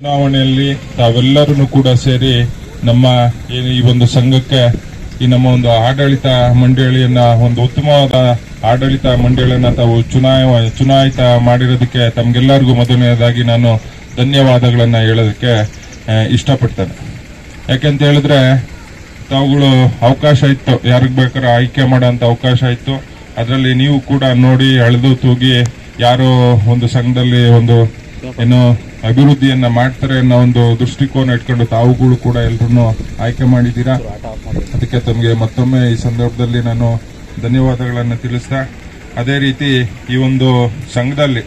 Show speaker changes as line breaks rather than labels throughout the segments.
ಚುನಾವಣೆಯಲ್ಲಿ ತಾವೆಲ್ಲರೂ ಕೂಡ ಸೇರಿ ನಮ್ಮ ಈ ಒಂದು ಸಂಘಕ್ಕೆ ಈ ನಮ್ಮ ಒಂದು ಆಡಳಿತ ಮಂಡಳಿಯನ್ನ, ಒಂದು ಉತ್ತಮವಾದ ಆಡಳಿತ ಮಂಡಳಿಯನ್ನ ತಾವು ಚುನಾವ ಚುನಾಯಿತ ಮಾಡಿರೋದಕ್ಕೆ ತಮ್ಗೆಲ್ಲರಿಗೂ ಮೊದಲನೇದಾಗಿ ನಾನು ಧನ್ಯವಾದಗಳನ್ನ ಹೇಳೋದಕ್ಕೆ ಇಷ್ಟಪಡ್ತೇನೆ. ಯಾಕೆಂತ ಹೇಳಿದ್ರೆ, ತಾವುಗಳು ಅವಕಾಶ ಇತ್ತು. ಯಾರಿಗ್ ಬೇಕಾದ್ರೆ ಆಯ್ಕೆ ಮಾಡೋಂಥ ಅವಕಾಶ ಇತ್ತು. ಅದರಲ್ಲಿ ನೀವು ಕೂಡ ನೋಡಿ ಅಳೆದು ತೂಗಿ ಯಾರೋ ಒಂದು ಸಂಘದಲ್ಲಿ ಒಂದು, ಏನು ಅಭಿವೃದ್ಧಿಯನ್ನ ಮಾಡ್ತಾರೆ ಅನ್ನೋ ಒಂದು ದೃಷ್ಟಿಕೋನ ಇಟ್ಕೊಂಡು ತಾವುಗಳು ಕೂಡ ಎಲ್ಲರನ್ನು ಆಯ್ಕೆ ಮಾಡಿದ್ದೀರಾ? ಅದಕ್ಕೆ ತಮಗೆ ಮತ್ತೊಮ್ಮೆ ಈ ಸಂದರ್ಭದಲ್ಲಿ ನಾನು ಧನ್ಯವಾದಗಳನ್ನು ತಿಳಿಸ್ತಾ, ಅದೇ ರೀತಿ ಈ ಒಂದು ಸಂಘದಲ್ಲಿ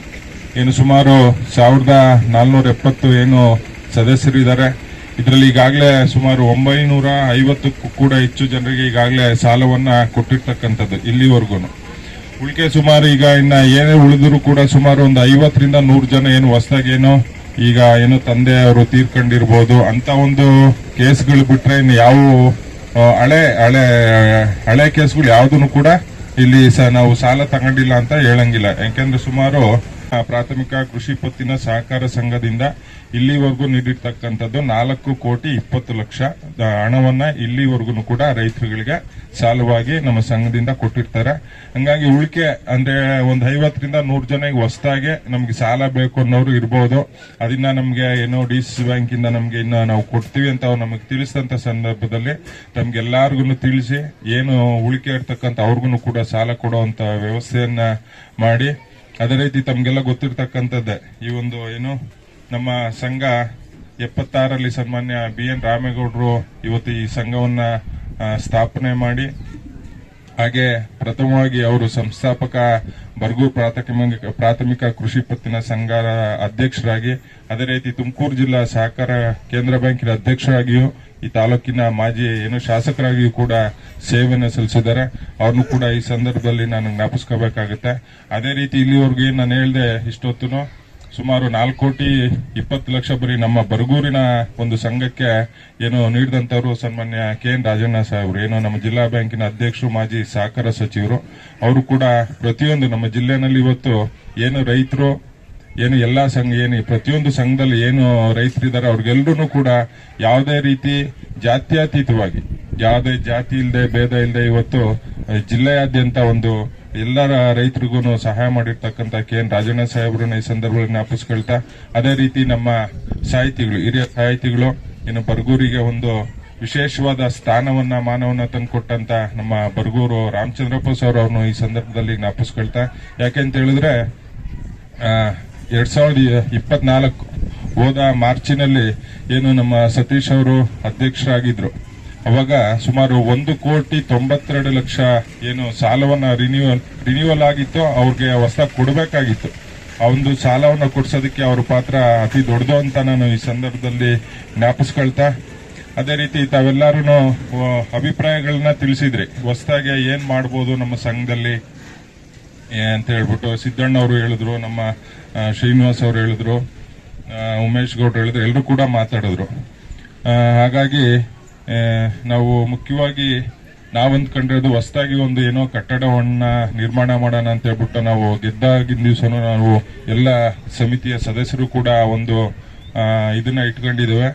ಏನು ಸುಮಾರು ಸಾವಿರದ ನಾಲ್ನೂರ ಎಪ್ಪತ್ತು ಏನು ಸದಸ್ಯರಿದ್ದಾರೆ ಇದರಲ್ಲಿ ಈಗಾಗಲೇ ಸುಮಾರು ಒಂಬೈನೂರ ಐವತ್ತಕ್ಕೂ ಕೂಡ ಹೆಚ್ಚು ಜನರಿಗೆ ಈಗಾಗಲೇ ಸಾಲವನ್ನು ಕೊಟ್ಟಿರ್ತಕ್ಕಂಥದ್ದು ಇಲ್ಲಿವರೆಗೂ ಉಳಿಕೆ ಸುಮಾರು ಈಗ ಇನ್ನು ಏನೇ ಉಳಿದರೂ ಕೂಡ ಸುಮಾರು ಒಂದು ಐವತ್ತರಿಂದ ನೂರು ಜನ ಏನು ಹೊಸದಾಗಿ ಏನು ಈಗ ಏನು ತಂದೆ ಅವರು ತೀರ್ಕೊಂಡಿರ್ಬೋದು ಅಂತ ಒಂದು ಕೇಸ್ಗಳು ಬಿಟ್ರೆ ಇನ್ನು ಯಾವ ಹಳೆ ಹಳೆ ಹಳೆ ಕೇಸ್ಗಳು ಯಾವುದನ್ನು ಕೂಡ ಇಲ್ಲಿ ಸ ನಾವು ಸಾಲ ತಗೊಂಡಿಲ್ಲ ಅಂತ ಹೇಳಂಗಿಲ್ಲ. ಯಾಕೆಂದ್ರೆ ಸುಮಾರು ಪ್ರಾಥಮಿಕ ಕೃಷಿ ಪತ್ತಿನ ಸಹಕಾರ ಸಂಘದಿಂದ ಇಲ್ಲಿವರೆಗೂ ನೀಡಿರ್ತಕ್ಕಂಥದ್ದು ನಾಲ್ಕು ಕೋಟಿ ಇಪ್ಪತ್ತು ಲಕ್ಷ. ಹಣವನ್ನ ಇಲ್ಲಿವರೆಗೂ ಕೂಡ ರೈತರುಗಳಿಗೆ ಸಾಲವಾಗಿ ನಮ್ಮ ಸಂಘದಿಂದ ಕೊಟ್ಟಿರ್ತಾರೆ. ಹಂಗಾಗಿ ಉಳಿಕೆ ಅಂದ್ರೆ ಒಂದು ಐವತ್ತರಿಂದ ನೂರು ಜನ ಈಗ ಹೊಸದಾಗಿ ನಮ್ಗೆ ಸಾಲ ಬೇಕು ಅನ್ನೋರು ಇರ್ಬೋದು. ಅದನ್ನ ನಮ್ಗೆ ಏನೋ ಡಿ ಸಿ ಬ್ಯಾಂಕ್ ಇಂದ ನಮ್ಗೆ ಇನ್ನ ನಾವು ಕೊಡ್ತೀವಿ ಅಂತ ಅವ್ರು ನಮಗೆ ತಿಳಿಸಿದಂತ ಸಂದರ್ಭದಲ್ಲಿ ತಮ್ಗೆಲ್ಲಾರ್ಗು ತಿಳಿಸಿ ಏನು ಉಳಿಕೆ ಇರ್ತಕ್ಕಂಥ ಅವ್ರಿಗೂ ಕೂಡ ಸಾಲ ಕೊಡುವಂತ ವ್ಯವಸ್ಥೆಯನ್ನ ಮಾಡಿ ಅದೇ ರೀತಿ ತಮ್ಗೆಲ್ಲ ಗೊತ್ತಿರ್ತಕ್ಕಂಥದ್ದೇ. ಈ ಒಂದು ಏನು, ನಮ್ಮ ಸಂಘ ಎಪ್ಪತ್ತಾರಲ್ಲಿ ಸನ್ಮಾನ್ಯ ಬಿ ಎನ್ ರಾಮೇಗೌಡರು ಇವತ್ತು ಈ ಸಂಘವನ್ನ ಸ್ಥಾಪನೆ ಮಾಡಿ, ಹಾಗೆ ಪ್ರಥಮವಾಗಿ ಅವರು ಸಂಸ್ಥಾಪಕ ಬರ್ಗೂರ್ ಪ್ರಾಥಮಿಕ ಪ್ರಾಥಮಿಕ ಕೃಷಿ ಪತ್ತಿನ ಸಂಘ ಅಧ್ಯಕ್ಷರಾಗಿ, ಅದೇ ರೀತಿ ತುಮಕೂರು ಜಿಲ್ಲಾ ಸಹಕಾರ ಕೇಂದ್ರ ಬ್ಯಾಂಕಿನ ಅಧ್ಯಕ್ಷರಾಗಿಯೂ, ಈ ತಾಲೂಕಿನ ಮಾಜಿ ಏನು ಶಾಸಕರಾಗಿಯೂ ಕೂಡ ಸೇವೆಯನ್ನು ಸಲ್ಲಿಸಿದ್ದಾರೆ. ಅವ್ರನ್ನು ಕೂಡ ಈ ಸಂದರ್ಭದಲ್ಲಿ ನಾನು ಜ್ಞಾಪಿಸ್ಕೋಬೇಕಾಗುತ್ತೆ. ಅದೇ ರೀತಿ ಇಲ್ಲಿವರೆಗೂ ನಾನು ಹೇಳಿದೆ ಇಷ್ಟೊತ್ತುನು ಸುಮಾರು ನಾಲ್ಕು ಕೋಟಿ ಇಪ್ಪತ್ತು ಲಕ್ಷ ಬರೀ ನಮ್ಮ ಬರಗೂರಿನ ಒಂದು ಸಂಘಕ್ಕೆ ಏನು ನೀಡಿದಂತವರು ಸನ್ಮಾನ್ಯ ಕೆ ಎನ್ ರಾಜಣ್ಣ ಸಾಹೇಬರು, ಏನು ನಮ್ಮ ಜಿಲ್ಲಾ ಬ್ಯಾಂಕಿನ ಅಧ್ಯಕ್ಷರು, ಮಾಜಿ ಸಹಕಾರ ಸಚಿವರು, ಅವರು ಕೂಡ ಪ್ರತಿಯೊಂದು ನಮ್ಮ ಜಿಲ್ಲೆನಲ್ಲಿ ಇವತ್ತು ಏನು ರೈತರು, ಏನು ಎಲ್ಲಾ ಸಂಘ, ಏನು ಪ್ರತಿಯೊಂದು ಸಂಘದಲ್ಲಿ ಏನು ರೈತರಿದ್ದಾರೆ ಅವ್ರಿಗೆಲ್ಲರೂ ಕೂಡ ಯಾವುದೇ ರೀತಿ ಜಾತ್ಯತೀತವಾಗಿ, ಯಾವುದೇ ಜಾತಿ ಇಲ್ಲದೆ ಭೇದ ಇಲ್ಲದೆ ಇವತ್ತು ಜಿಲ್ಲೆಯಾದ್ಯಂತ ಒಂದು ಎಲ್ಲರ ರೈತರಿಗೂ ಸಹಾಯ ಮಾಡಿರ್ತಕ್ಕಂಥ ಕೆ ಎನ್ ರಾಜಣ್ಣ ಸಾಹೇಬ್ರನ್ನ ಈ ಸಂದರ್ಭದಲ್ಲಿ ಜ್ಞಾಪಿಸ್ಕೊಳ್ತಾ ಅದೇ ರೀತಿ ನಮ್ಮ ಸಾಹಿತಿಗಳು, ಹಿರಿಯ ಸಾಹಿತಿಗಳು, ಇನ್ನು ಬರಗೂರಿಗೆ ಒಂದು ವಿಶೇಷವಾದ ಸ್ಥಾನವನ್ನ, ಮಾನವನ್ನ ತಂದುಕೊಟ್ಟಂತ ನಮ್ಮ ಬರಗೂರು ರಾಮಚಂದ್ರಪ್ಪ ಸರ್ ಅವ್ರನ್ನು ಈ ಸಂದರ್ಭದಲ್ಲಿ ಜ್ಞಾಪಿಸ್ಕೊಳ್ತಾ ಯಾಕೆಂತ ಹೇಳಿದ್ರೆ ಎರಡ್ ಸಾವಿರದ ಇಪ್ಪತ್ನಾಲ್ಕು ಹೋದ ಮಾರ್ಚಿನಲ್ಲಿ ಏನು ನಮ್ಮ ಸತೀಶ್ ಅವರು ಅಧ್ಯಕ್ಷರಾಗಿದ್ರು. ಅವಾಗ ಸುಮಾರು ಒಂದು ಕೋಟಿ ತೊಂಬತ್ತೆರಡು ಲಕ್ಷ ಏನು ಸಾಲವನ್ನ ರಿನ್ಯೂವಲ್ ರಿನ್ಯೂವಲ್ ಆಗಿತ್ತು ಅವ್ರಿಗೆ ಹೊಸ ಕೊಡಬೇಕಾಗಿತ್ತು. ಆ ಒಂದು ಸಾಲವನ್ನು ಕೊಡ್ಸೋದಕ್ಕೆ ಅವ್ರ ಪಾತ್ರ ಅತಿ ದೊಡ್ಡದು ಅಂತ ನಾನು ಈ ಸಂದರ್ಭದಲ್ಲಿ ಜ್ಞಾಪಿಸ್ಕೊಳ್ತಾ, ಅದೇ ರೀತಿ ತಾವೆಲ್ಲರೂ ಅಭಿಪ್ರಾಯಗಳನ್ನ ತಿಳಿಸಿದ್ರಿ. ಹೊಸದಾಗಿ ಏನು ಮಾಡ್ಬೋದು ನಮ್ಮ ಸಂಘದಲ್ಲಿ? ಅಂತ ಹೇಳ್ಬಿಟ್ಟು ಸಿದ್ದಣ್ಣ ಅವರು ಹೇಳಿದ್ರು, ನಮ್ಮ ಶ್ರೀನಿವಾಸ್ ಅವರು ಹೇಳಿದ್ರು ಉಮೇಶ್ ಗೌಡ್ರು ಹೇಳಿದ್ರು ಎಲ್ಲರೂ ಕೂಡ ಮಾತಾಡಿದ್ರು. ಹಾಗಾಗಿ ನಾವು ಮುಖ್ಯವಾಗಿ ನಾವು ಅಂದ್ಕೊಂಡಿರೋದು ಹೊಸದಾಗಿ ಒಂದು ಏನೋ ಕಟ್ಟಡವನ್ನ ನಿರ್ಮಾಣ ಮಾಡೋಣ ಅಂತ ಹೇಳ್ಬಿಟ್ಟು ನಾವು ಗೆದ್ದಾಗಿನ ದಿವಸನೂ ನಾವು ಎಲ್ಲ ಸಮಿತಿಯ ಸದಸ್ಯರು ಕೂಡ ಒಂದು ಇದನ್ನ ಇಟ್ಕೊಂಡಿದ್ದೇವೆ.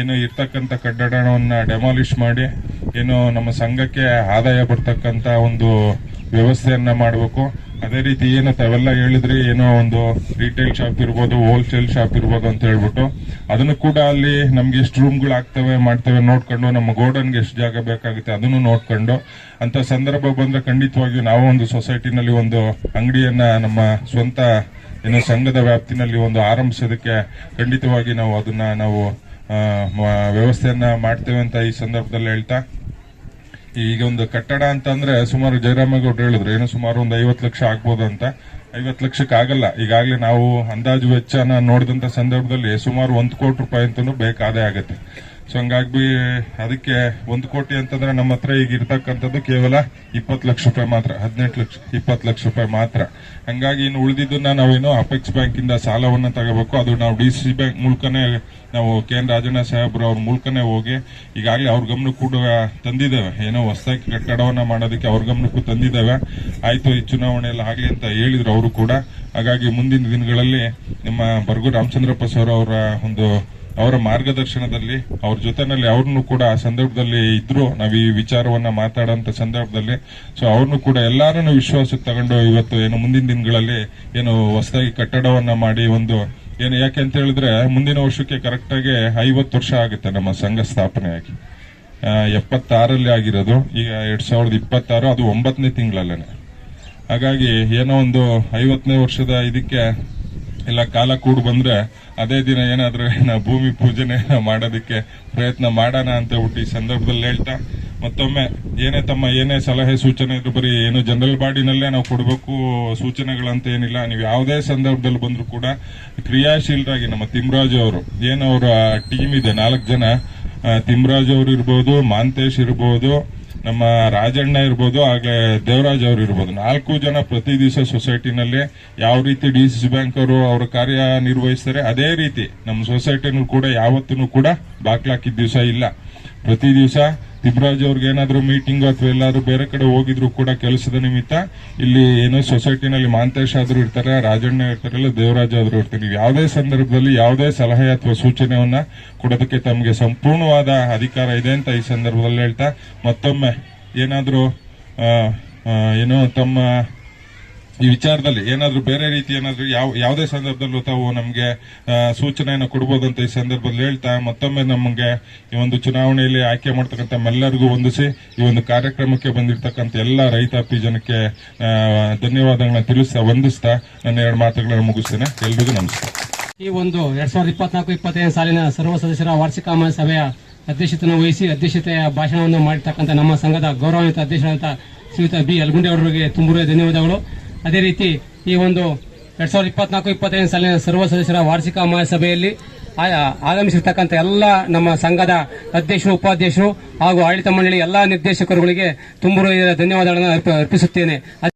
ಏನು ಇರ್ತಕ್ಕಂಥ ಕಟ್ಟಡವನ್ನ ಡೆಮಾಲಿಷ್ ಮಾಡಿ, ಏನು ನಮ್ಮ ಸಂಘಕ್ಕೆ ಆದಾಯ ಬರ್ತಕ್ಕಂಥ ಒಂದು ವ್ಯವಸ್ಥೆಯನ್ನ ಮಾಡಬೇಕು. ಅದೇ ರೀತಿ ಏನು ತಾವೆಲ್ಲ ಹೇಳಿದ್ರಿ ಏನೋ ಒಂದು ರಿಟೇಲ್ ಶಾಪ್ ಇರ್ಬೋದು ಹೋಲ್ಸೇಲ್ ಶಾಪ್ ಇರ್ಬೋದು ಅಂತ ಹೇಳ್ಬಿಟ್ಟು ಅದನ್ನು ಕೂಡ ಅಲ್ಲಿ ನಮ್ಗೆ ಎಷ್ಟು ರೂಮ್ಗಳು ಆಗ್ತವೆ ಮಾಡ್ತವೆ ನೋಡ್ಕೊಂಡು ನಮ್ಮ ಗೋಡನ್ಗೆ ಎಷ್ಟು ಜಾಗ ಬೇಕಾಗುತ್ತೆ ಅದನ್ನು ನೋಡ್ಕೊಂಡು ಅಂತ ಸಂದರ್ಭ ಬಂದ್ರೆ ಖಂಡಿತವಾಗಿಯೂ ನಾವು ಒಂದು ಸೊಸೈಟಿನಲ್ಲಿ ಒಂದು ಅಂಗಡಿಯನ್ನ ನಮ್ಮ ಸ್ವಂತ ಏನು ಸಂಘದ ವ್ಯಾಪ್ತಿನಲ್ಲಿ ಒಂದು ಆರಂಭಿಸೋದಕ್ಕೆ ಖಂಡಿತವಾಗಿ ನಾವು ಅದನ್ನ ನಾವು ವ್ಯವಸ್ಥೆಯನ್ನ ಮಾಡ್ತೇವೆ ಅಂತ ಈ ಸಂದರ್ಭದಲ್ಲಿ ಹೇಳ್ತಾ ಈಗ ಒಂದು ಕಟ್ಟಡ ಅಂತಂದ್ರೆ ಸುಮಾರು ಜಯರಾಮೇಗೌಡರು ಹೇಳಿದ್ರು, ಏನು ಸುಮಾರು ಒಂದು ಐವತ್ತು ಲಕ್ಷ ಆಗ್ಬೋದು ಅಂತ. ಐವತ್ತು ಲಕ್ಷಕ್ಕೆ ಆಗಲ್ಲ. ಈಗಾಗಲೇ ನಾವು ಅಂದಾಜು ವೆಚ್ಚನ ನೋಡಿದಂತ ಸಂದರ್ಭದಲ್ಲಿ ಸುಮಾರು ಒಂದು ಕೋಟಿ ರೂಪಾಯಿ ಅಂತಲೂ ಬೇಕಾದೇ ಆಗತ್ತೆ. ಸೊ ಹಂಗಾಗಿ ಅದಕ್ಕೆ ಒಂದು ಕೋಟಿ ಅಂತಂದ್ರೆ ನಮ್ಮ ಹತ್ರ ಈಗ ಇರ್ತಕ್ಕಂಥದ್ದು ಕೇವಲ ಇಪ್ಪತ್ತು ಲಕ್ಷ ರೂಪಾಯಿ ಮಾತ್ರ, ಹದಿನೆಂಟು ಲಕ್ಷ, ಇಪ್ಪತ್ತು ಲಕ್ಷ ರೂಪಾಯಿ ಮಾತ್ರ. ಹಂಗಾಗಿ ಇನ್ನು ಉಳಿದಿದ್ದನ್ನ ನಾವೇನು ಅಪೆಕ್ಸ್ ಬ್ಯಾಂಕ್ ಇಂದ ಸಾಲವನ್ನ ತಗೋಬೇಕು. ಅದು ನಾವು ಡಿ ಸಿ ಬ್ಯಾಂಕ್ ಮೂಲಕನೇ ನಾವು ಕೆ ಎನ್ ರಾಜಣ್ಣ ಸಾಹೇಬ್ರು ಅವ್ರ ಮೂಲಕನೇ ಹೋಗಿ ಈಗಾಗಲೇ ಅವ್ರ ಗಮನಕ್ಕೂ ಕೂಡ ತಂದಿದ್ದೇವೆ. ಏನೋ ಹೊಸದಾಗಿ ಕಟ್ಟಡವನ್ನ ಮಾಡೋದಕ್ಕೆ ಅವ್ರ ಗಮನಕ್ಕೂ ತಂದಿದ್ದೇವೆ. ಆಯಿತು, ಈ ಚುನಾವಣೆ ಎಲ್ಲ ಆಗ್ಲಿ ಅಂತ ಹೇಳಿದ್ರು ಅವರು ಕೂಡ. ಹಾಗಾಗಿ ಮುಂದಿನ ದಿನಗಳಲ್ಲಿ ನಮ್ಮ ಬರ್ಗು ರಾಮಚಂದ್ರಪ್ಪ ಸರ್ ಅವರ ಒಂದು ಅವರ ಮಾರ್ಗದರ್ಶನದಲ್ಲಿ, ಅವ್ರ ಜೊತೆನಲ್ಲಿ ಅವ್ರನ್ನು ಕೂಡ ಆ ಸಂದರ್ಭದಲ್ಲಿ ಇದ್ರು. ನಾವು ಈ ವಿಚಾರವನ್ನ ಮಾತಾಡೋಂತ ಸಂದರ್ಭದಲ್ಲಿ. ಸೊ ಅವ್ರನ್ನು ಕೂಡ ಎಲ್ಲಾರನ್ನು ವಿಶ್ವಾಸಕ್ಕೆ ತಗೊಂಡು ಇವತ್ತು ಏನು ಮುಂದಿನ ದಿನಗಳಲ್ಲಿ ಏನು ಹೊಸದಾಗಿ ಕಟ್ಟಡವನ್ನ ಮಾಡಿ ಒಂದು ಏನು, ಯಾಕೆ ಅಂತ ಹೇಳಿದ್ರೆ ಮುಂದಿನ ವರ್ಷಕ್ಕೆ ಕರೆಕ್ಟ್ ಆಗಿ ಐವತ್ತು ವರ್ಷ ಆಗುತ್ತೆ ನಮ್ಮ ಸಂಘ ಸ್ಥಾಪನೆಯಾಗಿ. ಎಪ್ಪತ್ತಾರಲ್ಲಿ ಆಗಿರೋದು. ಈಗ ಎರಡ್ ಸಾವಿರದ ಇಪ್ಪತ್ತಾರು, ಅದು ಒಂಬತ್ತನೇ ತಿಂಗಳಲ್ಲೇನೆ. ಹಾಗಾಗಿ ಏನೋ ಒಂದು ಐವತ್ತನೇ ವರ್ಷದ ಇದಕ್ಕೆ ಎಲ್ಲ ಕಾಲ ಕೂಡ್ ಬಂದ್ರೆ ಅದೇ ದಿನ ಏನಾದರೂ ನಾವು ಭೂಮಿ ಪೂಜನೆ ಮಾಡೋದಕ್ಕೆ ಪ್ರಯತ್ನ ಮಾಡೋಣ ಅಂತ ಹೇಳ್ಬಿಟ್ಟು ಈ ಸಂದರ್ಭದಲ್ಲಿ ಹೇಳ್ತಾ, ಮತ್ತೊಮ್ಮೆ ಏನೇ ತಮ್ಮ ಏನೇ ಸಲಹೆ ಸೂಚನೆ ಇದ್ರು ಬರೀ ಏನು ಜನರಲ್ ಬಾಡಿನಲ್ಲೇ ನಾವು ಕೊಡಬೇಕು ಸೂಚನೆಗಳಂತ ಏನಿಲ್ಲ. ನೀವು ಯಾವುದೇ ಸಂದರ್ಭದಲ್ಲಿ ಬಂದರೂ ಕೂಡ ಕ್ರಿಯಾಶೀಲರಾಗಿ ನಮ್ಮ ತಿಮ್ರಾಜು ಅವರು, ಏನು ಅವರ ಟೀಮ್ ಇದೆ, ನಾಲ್ಕು ಜನ ತಿಮ್ರಾಜ್ ಅವರು ಇರ್ಬೋದು, ಮಾಂತೇಶ್ ಇರ್ಬೋದು ನಮ್ಮ ರಾಜಣ್ಣ ಇರ್ಬೋದು ಹಾಗೆ ದೇವರಾಜ್ ಅವರು ಇರ್ಬೋದು. ನಾಲ್ಕು ಜನ ಪ್ರತಿ ದಿವಸ ಸೊಸೈಟಿನಲ್ಲಿ ಯಾವ ರೀತಿ ಡಿ ಸಿ ಬ್ಯಾಂಕ್ ಅವರು ಅವರ ಕಾರ್ಯ ನಿರ್ವಹಿಸ್ತಾರೆ ಅದೇ ರೀತಿ ನಮ್ಮ ಸೊಸೈಟಿನೂ ಕೂಡ ಯಾವತ್ತೂ ಕೂಡ ಬಾಕ್ಲಾಕಿದ ದಿವಸ ಇಲ್ಲ. ಪ್ರತಿ ದಿವಸ ತಿಬ್ರಾಜ್ ಅವ್ರಿಗೆ ಏನಾದ್ರು ಮೀಟಿಂಗ್ ಅಥವಾ ಎಲ್ಲಾದ್ರೂ ಬೇರೆ ಕಡೆ ಹೋಗಿದ್ರು ಕೂಡ ಕೆಲಸದ ನಿಮಿತ್ತ ಇಲ್ಲಿ ಏನೋ ಸೊಸೈಟಿನಲ್ಲಿ ಮಾಂತೇಶ್ ಆದ್ರೂ ಇರ್ತಾರೆ, ರಾಜಣ್ಣ ಇರ್ತಾರಲ್ಲ ದೇವರಾಜ್ ಆದ್ರೂ ಇರ್ತಾರೆ. ಯಾವುದೇ ಸಂದರ್ಭದಲ್ಲಿ ಯಾವುದೇ ಸಲಹೆ ಅಥವಾ ಸೂಚನೆಯನ್ನ ಕೊಡೋದಕ್ಕೆ ತಮಗೆ ಸಂಪೂರ್ಣವಾದ ಅಧಿಕಾರ ಇದೆ ಅಂತ ಈ ಸಂದರ್ಭದಲ್ಲಿ ಹೇಳ್ತಾ ಮತ್ತೊಮ್ಮೆ ಏನಾದ್ರೂ ಏನೋ ತಮ್ಮ ಈ ವಿಚಾರದಲ್ಲಿ ಏನಾದರೂ ಬೇರೆ ರೀತಿ ಏನಾದರೂ ಯಾವ, ಯಾವುದೇ ಸಂದರ್ಭದಲ್ಲೂ ತಾವು ನಮಗೆ ಸೂಚನೆಯನ್ನು ಕೊಡ್ಬೋದಂತ ಈ ಸಂದರ್ಭದಲ್ಲಿ ಹೇಳ್ತಾ ಮತ್ತೊಮ್ಮೆ ನಮಗೆ ಈ ಒಂದು ಚುನಾವಣೆಯಲ್ಲಿ ಆಯ್ಕೆ ಮಾಡ್ತಕ್ಕಂಥ ಎಲ್ಲರಿಗೂ ಹೊಂದಿಸಿ ಈ ಒಂದು ಕಾರ್ಯಕ್ರಮಕ್ಕೆ ಬಂದಿರತಕ್ಕಂಥ ಎಲ್ಲ ರೈತಾಪಿ ಜನಕ್ಕೆ ಧನ್ಯವಾದಗಳನ್ನ ತಿಳಿಸ್ತಾ, ವಂದಿಸ್ತಾ ನನ್ನ ಎರಡು ಮಾತುಗಳನ್ನು ಮುಗಿಸ್ತೇನೆ. ಎಲ್ರಿಗೂ ನಮಸ್ಕಾರ.
ಈ ಒಂದು ಎರಡ್ ಸಾವಿರದ ಇಪ್ಪತ್ನಾಲ್ಕು, ಇಪ್ಪತ್ತೈದು ಸಾಲಿನ ಸರ್ವ ಸದಸ್ಯರ ವಾರ್ಷಿಕ ಸಭೆಯ ಅಧ್ಯಕ್ಷತೆಯನ್ನು ವಹಿಸಿ ಅಧ್ಯಕ್ಷತೆಯ ಭಾಷಣವನ್ನು ಮಾಡಿರ್ತಕ್ಕಂಥ ನಮ್ಮ ಸಂಘದ ಗೌರವಾನ್ವಿತ ಅಧ್ಯಕ್ಷರಾದಂಥ ಶ್ರೀಯುತ ಬಿ. ಯಲಗುಂಡಿ ಅವರಿಗೆ ತುಂಬುವ ಧನ್ಯವಾದಗಳು. ಅದೇ ರೀತಿ ಈ ಒಂದು ಎರಡ್ ಸಾವಿರದ ಇಪ್ಪತ್ನಾಲ್ಕು ಇಪ್ಪತ್ತೈದು ಸಾಲಿನ ಸರ್ವ ಸದಸ್ಯರ ವಾರ್ಷಿಕ ಮಹಾಸಭೆಯಲ್ಲಿ ಆಗಮಿಸಿರ್ತಕ್ಕಂಥ ಎಲ್ಲ ನಮ್ಮ ಸಂಘದ ಅಧ್ಯಕ್ಷರು, ಉಪಾಧ್ಯಕ್ಷರು ಹಾಗೂ ಆಡಳಿತ ಮಂಡಳಿ ಎಲ್ಲಾ ನಿರ್ದೇಶಕರುಗಳಿಗೆ ತುಂಬ ಧನ್ಯವಾದಗಳನ್ನು ಅರ್ಪ- ಅರ್ಪಿಸುತ್ತೇನೆ.